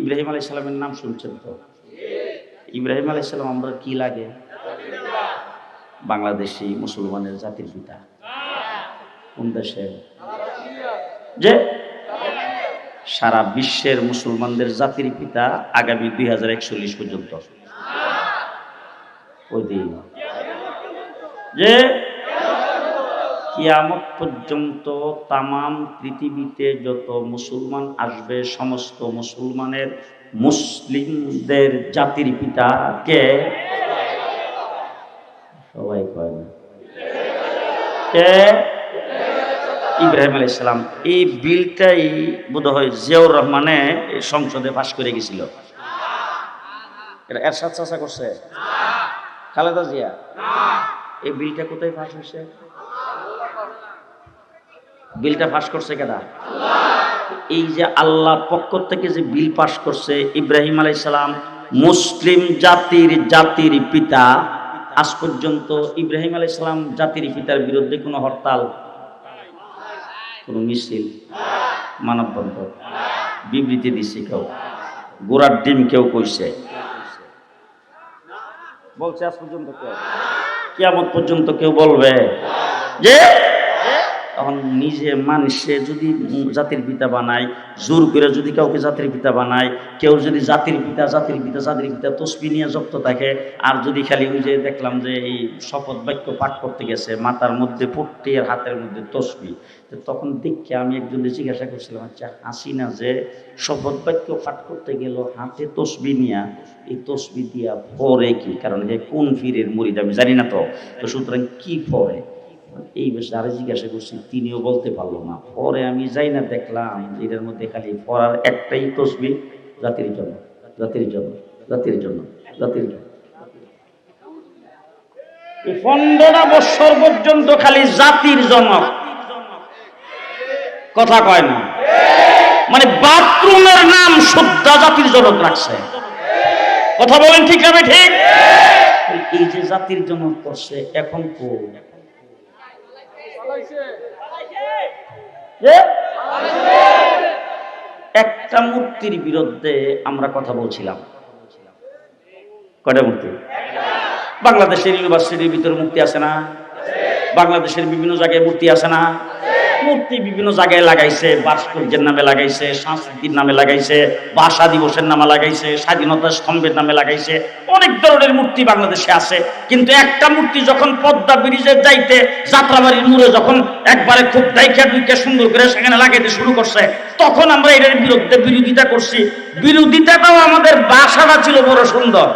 ইব্রাহিম আলাই সালামের নাম শুনছেন তো? ইব্রাহিম আলাই সালাম আমরা কি লাগে? বাংলাদেশি মুসলমানের জাতির পিতা। কোন দেশের যে সারা বিশ্বের মুসলমানদের জাতির পিতা আগামী দুই হাজার একচল্লিশ পর্যন্ত। ওই দিন। যে কিয়ামত পর্যন্ত তামাম পৃথিবীতে যত মুসলমান আসবে সমস্ত মুসলমানের মুসলিমদের জাতির পিতা কে সবাই কয় না। কে? ইব্রাহিম আলী ইসলাম এই বিলটাই বোধ হয় জিয়াউর রহমানে সংসদে পাশ করে গেছিল। এটা এরশাদ চাষা করছে? খালেদা জিয়া? এই বিলটা কোথায় পাশ হয়েছে? বিলটা পাশ করছে কেডা? এই যে আল্লাহ পক্ষ থেকে যে বিল পাশ করছে, ইব্রাহিম আলাই সালাম মুসলিম জাতির জাতির পিতা, আজ পর্যন্ত ইব্রাহিম আলাই সালাম জাতির পিতার বিরুদ্ধে কোনো হরতাল, কোনো মিছিল মানববন্ধন বিবৃতি দিছে কেউ, গোড়ার ডিম কেউ কইছে। বলছে আজ পর্যন্ত কেউ, কিয়ামত পর্যন্ত কেউ বলবে যে তখন নিজে মানুষে যদি জাতির পিতা বানায়, জোর করে যদি কাউকে জাতির পিতা বানায়, কেউ যদি জাতির পিতা জাতির পিতা জাতির পিতা তসবি নিয়ে যুক্ত থাকে, আর যদি খালি ওই যে দেখলাম যে এই শপথ বাক্য পাঠ করতে গেছে, মাথার মধ্যে পট্টি আর হাতের মধ্যে তসবি, তো তখন দেখে আমি একজনকে জিজ্ঞাসা করছিলাম আচ্ছা হাসি না যে শপথ বাক্য পাঠ করতে গেল হাতে তসবি নিয়া, এই তসবি দিয়া পরে কি? কারণ কোন ফিরের মুড়িদ আমি জানি না তো। তো সুতরাং কি পরে? এই বেশ যারা জিজ্ঞাসা করছি, তিনিও বলতে পারল না। পরে আমি যাই না দেখলাম এটার মধ্যে খালি পড়ার একটাই তসবি জাতির জন্য জাতির জন্য জাতির জন্য জাতির জন্য। পনেরোটা বৎসর পর্যন্ত খালি জাতির জনক কথা কয় না? মানে বাথরুমের নাম শুদ্ধা জাতির জনক রাখছে। কথা বলেন ঠিক হবে ঠিক? এই যে জাতির জনক করছে, এখন কো যে একটা মূর্তির বিরুদ্ধে আমরা কথা বলছিলাম। কয়টা মূর্তি? বাংলাদেশের ইউনিভার্সিটির ভিতরে মূর্তি আছে না? বাংলাদেশের বিভিন্ন জায়গায় মূর্তি আছে না? মূর্তি বিভিন্ন জায়গায় লাগাইছে ভাস্কর্যের নামে লাগাইছে সংস্কৃতির নামে লাগাইছে ভাষা দিবসের নামে লাগাইছে স্বাধীনতা স্তম্ভের নামে লাগাইছে অনেক ধরনের মূর্তি বাংলাদেশে আছে। কিন্তু একটা মূর্তি যখন পদ্মা ব্রিজে যাইতে যাত্রাবাড়ির মুড়ে যখন একবারে খুব দাইখা দুইকে সুন্দর করে সেখানে লাগাইতে শুরু করছে তখন আমরা এটার বিরুদ্ধে বিরোধিতা করছি। বিরোধিতাটাও আমাদের বাসাটা ছিল বড় সুন্দর।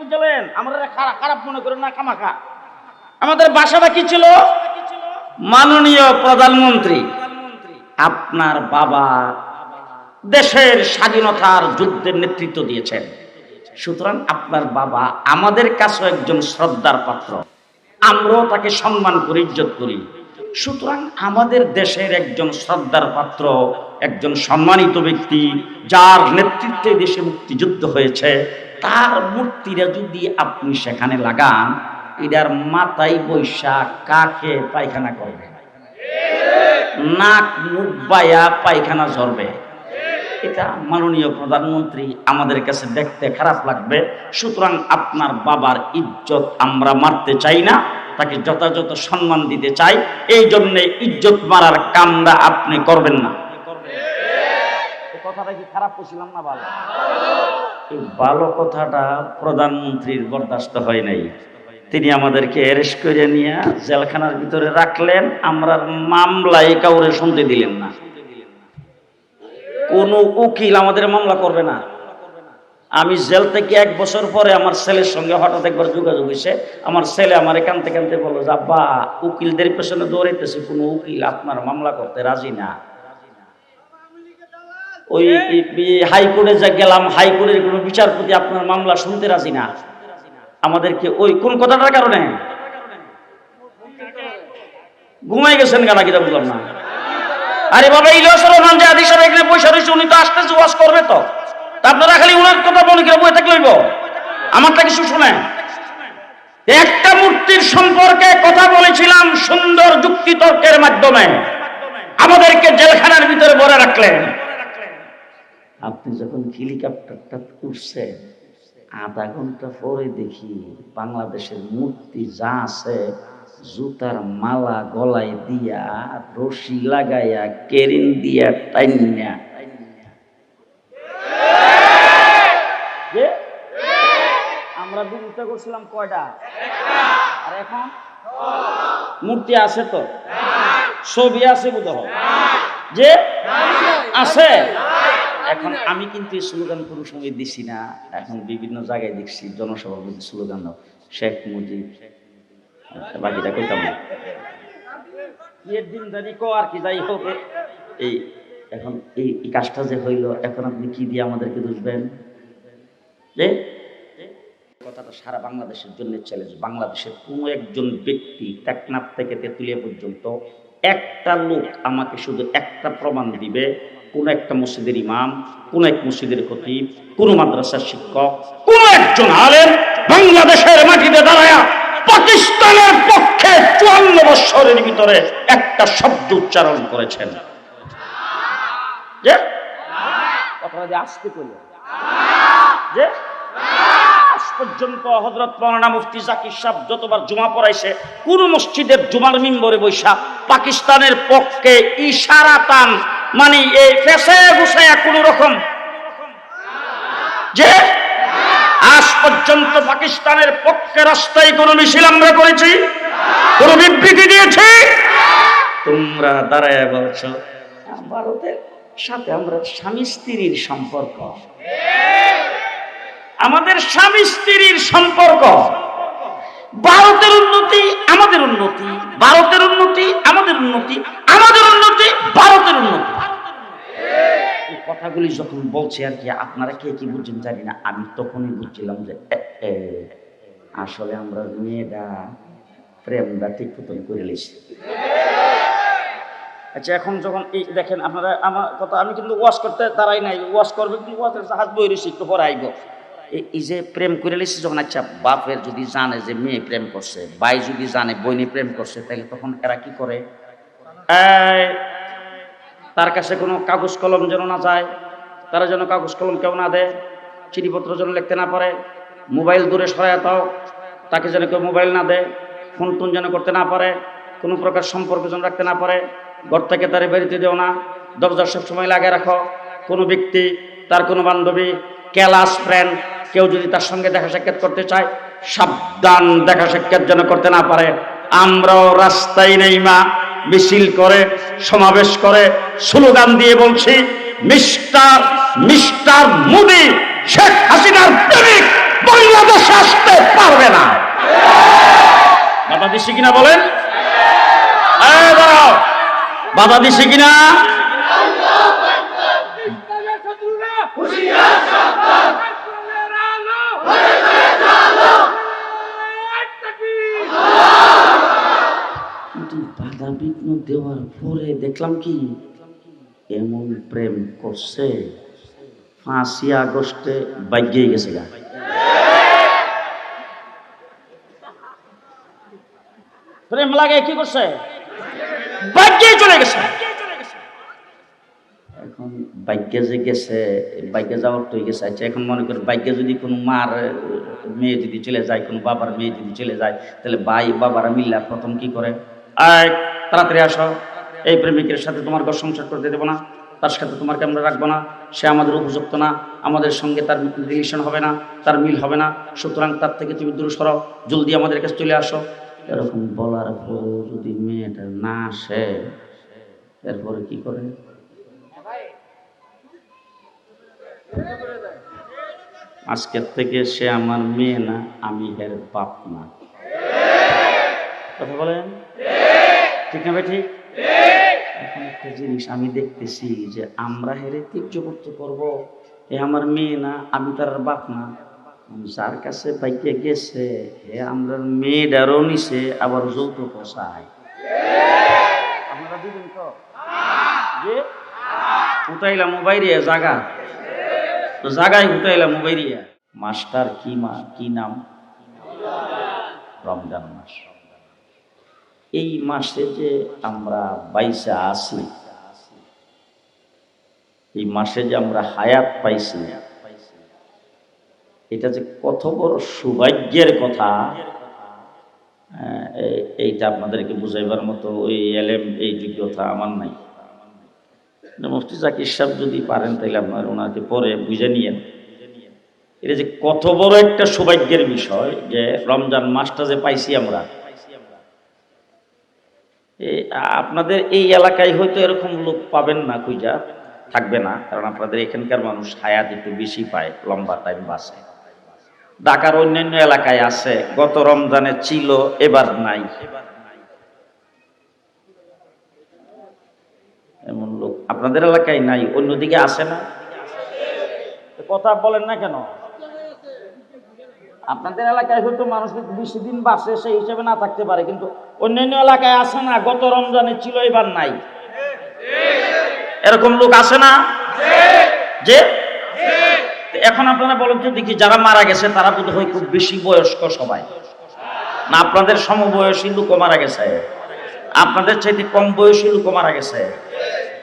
বুঝলেন আমরা খারাপ খারাপ মনে করেন না খামাখা। আমাদের বাসাটা কি ছিল? মাননীয় প্রধানমন্ত্রী, আপনার বাবা দেশের স্বাধীনতার যুদ্ধের নেতৃত্ব দিয়েছেন। সুতরাং আপনার বাবা আমাদের কাছেও একজন শ্রদ্ধার পাত্র। আমরাও তাকে সম্মান করি, ইজ্জত করি। সুতরাং আমাদের দেশের একজন শ্রদ্ধার পাত্র, একজন সম্মানিত ব্যক্তি, যার নেতৃত্বে দেশে মুক্তিযুদ্ধ হয়েছে, তার মূর্তিটা যদি আপনি সেখানে লাগান এটার মাথায় বৈশাখ কাকে পায়খানা করবে? নাক, মুখ বায়া পায়খানা ঝরবে। এটা মাননীয় প্রধানমন্ত্রী আমাদের কাছে দেখতে খারাপ লাগবে। সুতরাং আপনার বাবার ইজ্জত আমরা মারতে চাই না, তাকে যথাযথ সম্মান দিতে চাই। এই জন্যে ইজ্জত মারার কামরা আপনি করবেন না। কথাটা কি খারাপ করছিলাম না এই ভালো কথাটা প্রধানমন্ত্রীর বরদাস্ত হয় নাই। তিনি আমাদেরকে অ্যারেস্ট করে নিয়ে জেলখানার ভিতরে রাখলেন। আমরা মামলায় কাউরে শুনতে দিলেন না। কোনো উকিল আমাদের মামলা করবে না। আমি জেল থেকে এক বছর পরে আমার ছেলের সঙ্গে হঠাৎ একবার যোগাযোগ হয়েছে। আমার ছেলে আমার কানতে কানতে বলল যে আব্বা, উকিলদের পেছনে দৌড়াইতেছে, কোনো উকিল আপনার মামলা করতে রাজি না। ওই হাইকোর্টে যা গেলাম, হাইকোর্টের কোনো বিচারপতি আপনার মামলা শুনতে রাজি না। আমাদেরকে ওই কোন কথাটার কারণে? ঘুমাই গেছেন কেন কিটা বুঝলাম না। আরে বাবা ইলিয়াসুর রহমান যে আদি সাহেব এখানে পয়সা রয়েছে, উনি তো আসতে ওয়াজ করবে তো। আপনারা খালি ওনার কথা বলে কিনা বই থাকলে হইব। আমারটা কিছু শোনেন একটা মূর্তির সম্পর্কে কথা বলেছিলাম সুন্দর যুক্তি তর্কের মাধ্যমে। আমাদেরকে জেলখানার ভিতরে ভরে রাখলেন। আপনি যখন হেলিকপ্টারটা উঠছেন আধা ঘণ্টা পরে দেখি বাংলাদেশের মূর্তি যা আছে, জুতার মালা গলায় দিয়া, রশি লাগাইয়া, কেরিন দিয়া টাইনা আমরা বিরোধিতা করছিলাম কয়টা? আর এখন? মূর্তি আছে তো? ছবি আছে বোধ যে? আছে। এখন আমি কিন্তু এই স্লোগান কোনো সময় দিছি না, এখন বিভিন্ন জায়গায় দেখছি, জনসভার মধ্যে স্লোগান শেখ মুজিব বাকিটা কইতাম না। এর দিন জানি কো আর কি, যাই হোক, এই এখন এই কাজটা যে হইল, এখন আপনি কি দিয়ে আমাদেরকে বুঝবেন যে? কথাটা সারা বাংলাদেশের জন্য চ্যালেঞ্জ বাংলাদেশের কোনো একজন ব্যক্তি টেকনাফ থেকে তেঁতুলিয়া পর্যন্ত একটা লোক আমাকে শুধু একটা প্রমাণ দিবে কোন একটা মসজিদের ইমাম, কোন এক মসজিদের খতিব, কোন মাদ্রাসার শিক্ষক, কোন একজন আলেম বাংলাদেশের মাটিতে দাঁড়ায়া পাকিস্তানের পক্ষে চুয়ান্ন বৎসরের ভিতরে একটা শব্দ উচ্চারণ করেছেন। কোন মসজিদের জুমার মিম্বরে বৈশা পাকিস্তানের পক্ষে ইশারাতান মানে এই ফেসে গুছায়া কোন রকম। যে আজ পর্যন্ত পাকিস্তানের পক্ষে রাস্তায় কোন মিছিল আমরা করেছি, কোন বিবৃতি দিয়েছি? তোমরা দাঁড়ায় বলছো, ভারতের সাথে আমরা স্বামী স্ত্রীর সম্পর্ক। আমাদের স্বামী স্ত্রীর সম্পর্ক। ভারতের উন্নতি আমাদের উন্নতি, ভারতের উন্নতি আমাদের উন্নতি আমাদের উন্নতি ভারতের উন্নতি। এই কথাগুলি যখন বলছে আর কি, আপনারা কে কি বুঝছেন জানি না। আমি তখনই বুঝছিলাম যে আসলে আমরা মেয়েটা প্রেমটা ঠিক মতন করে লিছি আচ্ছা এখন যখন এই দেখেন, আপনারা আমার কথা, আমি কিন্তু ওয়াশ করতে তারাই নাই। ওয়াশ করবে কিন্তু ওয়াশের জাহাজ বই রয়েছে একটু পরে আইব এই- যে প্রেম করে লিখছে যখন আচ্ছা বাপের যদি জানে যে মেয়ে প্রেম করছে, ভাই যদি জানে বইনি প্রেম করছে, তাহলে তখন এরা কি করে? তার কাছে কোনো কাগজ কলম যেন না যায়, তারা যেন কাগজ কলম কেউ না দেয়, চিঠিপত্র যেন লিখতে না পারে, মোবাইল দূরে সরায় দাও, তাকে যেন কেউ মোবাইল না দেয়, ফোন টোন যেন করতে না পারে, কোনো প্রকার সম্পর্ক যেন রাখতে না পারে ঘর থেকে তারে বেরোতে দেও না দরজা সবসময় লাগিয়ে রাখো, কোনো ব্যক্তি, তার কোনো বান্ধবী ক্যালাস ফ্রেন্ড, কেউ যদি তার সঙ্গে দেখা সাক্ষাৎ করতে চায়, সাবধান দেখা সাক্ষাৎ যেন করতে না পারে। আমরাও রাস্তায় নেই মা। মিছিল করে, সমাবেশ করে, স্লোগান দিয়ে বলছি, মিস্টার মিস্টার মোদি, শেখ হাসিনার প্রেমিক বাংলাদেশে আসতে পারবে না। বাধা দিছি কিনা বলেন? এই বাধা দিছি কিনা পাকিস্তানের শত্রুরা হুঁশিয়ার সাবধান পাকিস্তানের আলো হয়ে হয়ে চালো তাকবীর কিন্তু বাধা বিঘ্ন দেওয়ার পরে দেখলাম কি, এমন প্রেম করছে, পাঁচই আগস্টে বাইকে গেছে গা। প্রেম লাগে, কি করছে? বাইকে চলে গেছে। এখন বাইকে যে গেছে, বাইকে যাওয়ার তো গেছে আচ্ছা এখন মনে করি বাইকে যদি কোনো মার, মেয়ে যদি চলে যায়, কোনো বাবার মেয়ে যদি চলে যায়, তাহলে ভাই বাবারা মিল্লা প্রথম কি করে? আয়! তাড়াতাড়ি আসো। এই প্রেমিকের সাথে তোমার ঘর সংসার করতে দেবো না। তার সাথে তোমাকে আমরা রাখব না? সে আমাদের উপযুক্ত না। আমাদের সঙ্গে তার রিলেশন হবে না, তার মিল হবে না। সুতরাং তার থেকে তুমি দূর সরো। জলদি আমাদের কাছে চলে আসো। এরকম বলার পর যদি মেয়েটা না আসে, এরপরে কি করে? আজকের থেকে সে আমার মেয়ে না, আমি এর বাপ না। কথা বলেন? ঠিক না ঠিক? এখন একটা জিনিস আমি দেখতেছি যে আমরা হেরে তীর্যবর্ত করব এ আমার মেয়ে না আমি তার বাপ না। যার কাছে বাইকে গেছে হে আমরা মেয়েটারও নিছে আবার যৌতুক চায় আপনারা দিবেন তো? যে উঠাইলাম বাইরে জাগা। তো জাগায় উঠাইলাম বাইরিয়া মাস্টার কি মা কি নাম? রমজান মাস। এই মাসে যে আমরা বাইসা আছি, এই মাসে যে আমরা হায়াত পাইছি, এটা যে কত বড় সৌভাগ্যের কথা এইটা আপনাদেরকে বুঝাইবার মতো ওই এলেম, এই যোগ্যতা আমার নাই। মুফতি জাকির সাহেব যদি পারেন, তাহলে আপনার ওনাকে পরে বুঝে নিয়েন। এটা যে কত বড় একটা সৌভাগ্যের বিষয় যে রমজান মাসটা যে পাইছি আমরা আপনাদের এই এলাকায় হয়তো এরকম লোক পাবেন না খুঁজা, থাকবে না, কারণ আপনাদের এখানকার মানুষ হায়াত একটু বেশি পায়, লম্বা টাইম বাসে। ঢাকার অন্যান্য এলাকায় আছে, গত রমজানে ছিল, এবার নাই। এমন লোক আপনাদের এলাকায় নাই, অন্যদিকে আছে না? কথা বলেন না কেন? আপনাদের এলাকায় হয়তো মানুষ কিন্তু বেশি দিন বাসে সেই হিসেবে না থাকতে পারে, কিন্তু অন্যান্য এলাকায় আছে না, গত রমজানে ছিল, এবার নাই। এরকম লোক আছে না? যে? এখন আপনারা বলেন তো দেখি, যারা মারা গেছে, তারা বোধ হয় খুব বেশি বয়স্ক সবাই। না, আপনাদের সমবয়সী লোকও মারা গেছে। আপনাদের চাইতে কম বয়সী লোকও মারা গেছে।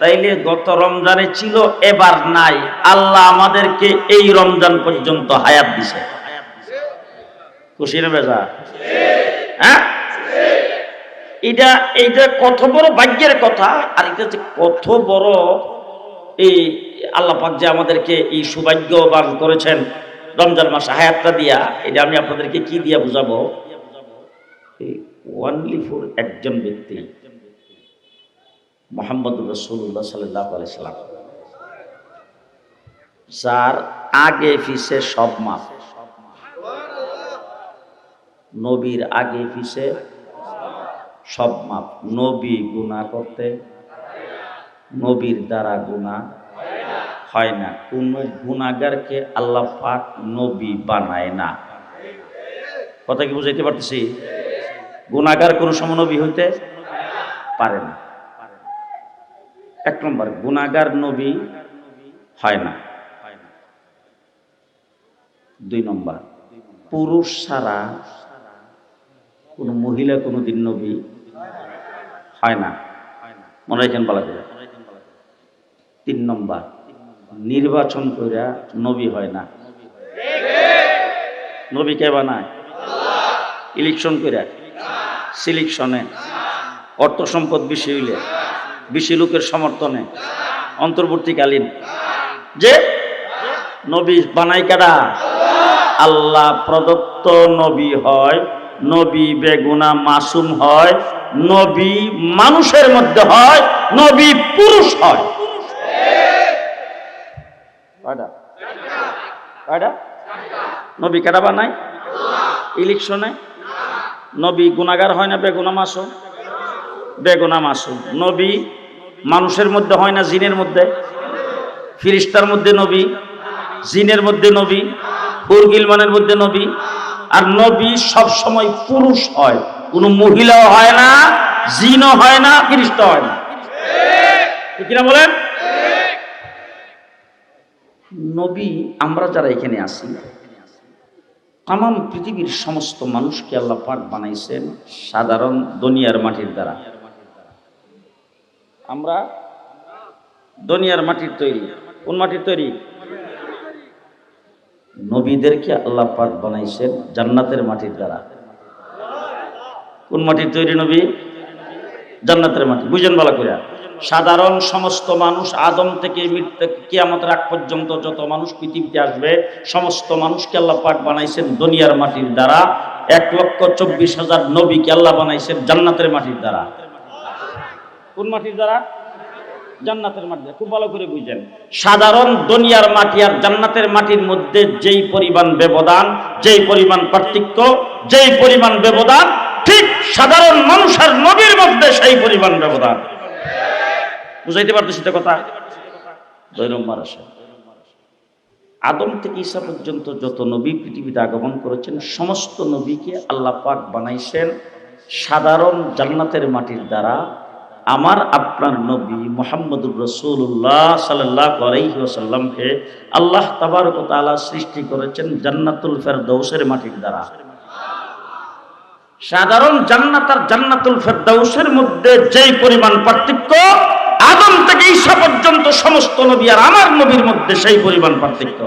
তাইলে গত রমজানে ছিল, এবার নাই। আল্লাহ আমাদেরকে এই রমজান পর্যন্ত হায়াত দিছে। খুশি না হ্যাঁ? এটা, এইটা কত বড় ভাগ্যের কথা, আর এটা কত বড় এই আল্লাহ পাক যে আমাদেরকে এই সৌভাগ্যবান করেছেন রমজান মাসে হায়াতটা দিয়া, এটা আমি আপনাদেরকে কি দিয়া বুঝাবো? ওয়ানলি ফর একজন ব্যক্তি, মোহাম্মদ রসুল্লাহ সাল্লাহ যার আগে ফিসে সব মাপ। নবীর আগে পিছে সব মাপ। নবী গুণা করতে নবীর দ্বারা গুণা হয় না। কোন গুণাগারকে আল্লাহ পাক নবী বানায় না। কথা কি বুঝাইতে পারতেছি? গুণাগার কোন সময় নবী হইতে পারে না। এক নম্বর, গুণাগার নবী হয় না। দুই নম্বর, পুরুষ ছাড়া কোনো মহিলা, কোনো দিন নবী হয় না। মনে রাখেন বলা করে। তিন নম্বর, নির্বাচন কইরা নবী হয় না। নবী কে বানায়? ইলেকশন কইরা। সিলেকশনে। অর্থ সম্পদ বেশি হইলে, বেশি লোকের সমর্থনে। অন্তর্বর্তীকালীন। যে নবী বানাই কারা? আল্লাহ প্রদত্ত নবী হয় নবী বেগুনা মাসুম হয়, নবী মানুষের মধ্যে হয়, নবী পুরুষ হয়? নবী কেটা বানায়? ইলেকশনে? নবী গুণাগার হয় না বেগুনা মাসুম? বেগুনা মাসুম। নবী মানুষের মধ্যে হয় না জিনের মধ্যে? ফিরিস্তার মধ্যে নবী, জিনের মধ্যে নবী ফুরগিলমানের মধ্যে নবী আর নবী সব সময় পুরুষ হয়। কোনো মহিলাও হয় না, জিনও হয় না ফিরিস্তা হয় না। কিনা বলেন? নবী, আমরা যারা এখানে আছি তাম পৃথিবীর সমস্ত মানুষকে আল্লাহ পাক বানাইছেন সাধারণ দুনিয়ার মাটির দ্বারা। আমরা দুনিয়ার মাটির তৈরি। কোন মাটির তৈরি? নবীদেরকে আল্লাহ পাক বানাইছেন জান্নাতের মাটির দ্বারা। কোন মাটির তৈরি নবী? জান্নাতের মাটি। বুঝেন বলা করে। সাধারণ সমস্ত মানুষ আদম থেকে মৃত্যু কিয়ামতের আগ পর্যন্ত যত মানুষ পৃথিবীতে আসবে, সমস্ত মানুষকে আল্লাহ পাক বানাইছেন দুনিয়ার মাটির দ্বারা। এক লক্ষ চব্বিশ হাজার নবীকে আল্লাহ বানাইছেন জান্নাতের মাটির দ্বারা। কোন মাটির দ্বারা? জান্নাতের মাটি, খুব ভালো করে বুঝেন। সাধারণ দুনিয়ার মাটি আর জান্নাতের মাটির মধ্যে যেই পরিমাণ ব্যবধান, যেই পরিমাণ পার্থক্য, যেই পরিমাণ ব্যবধান, ঠিক সাধারণ মানুষ আর নবীর মধ্যে সেই পরিমাণ ব্যবধান। বুঝাইতে পারতেছি তো কথা? দুই নম্বর আসে আদম থেকে ঈসা পর্যন্ত যত নবী পৃথিবীতে আগমন করেছেন, সমস্ত নবীকে আল্লাহ পাক বানাইছেন সাধারণ জান্নাতের মাটির দ্বারা আমার আপনার নবী মোহাম্মদুর রসুল্লাহ সাল্লাহ আলাইসাল্লামকে আল্লাহ তাবারক তাআলা সৃষ্টি করেছেন জান্নাতুল ফেরদৌসের মাটির দ্বারা। সাধারণ জান্নাত আর জান্নাতুল ফেরদৌসের মধ্যে যেই পরিমাণ পার্থক্য, আদম থেকে ঈশা পর্যন্ত সমস্ত নবী আর আমার নবীর মধ্যে সেই পরিমাণ পার্থক্য।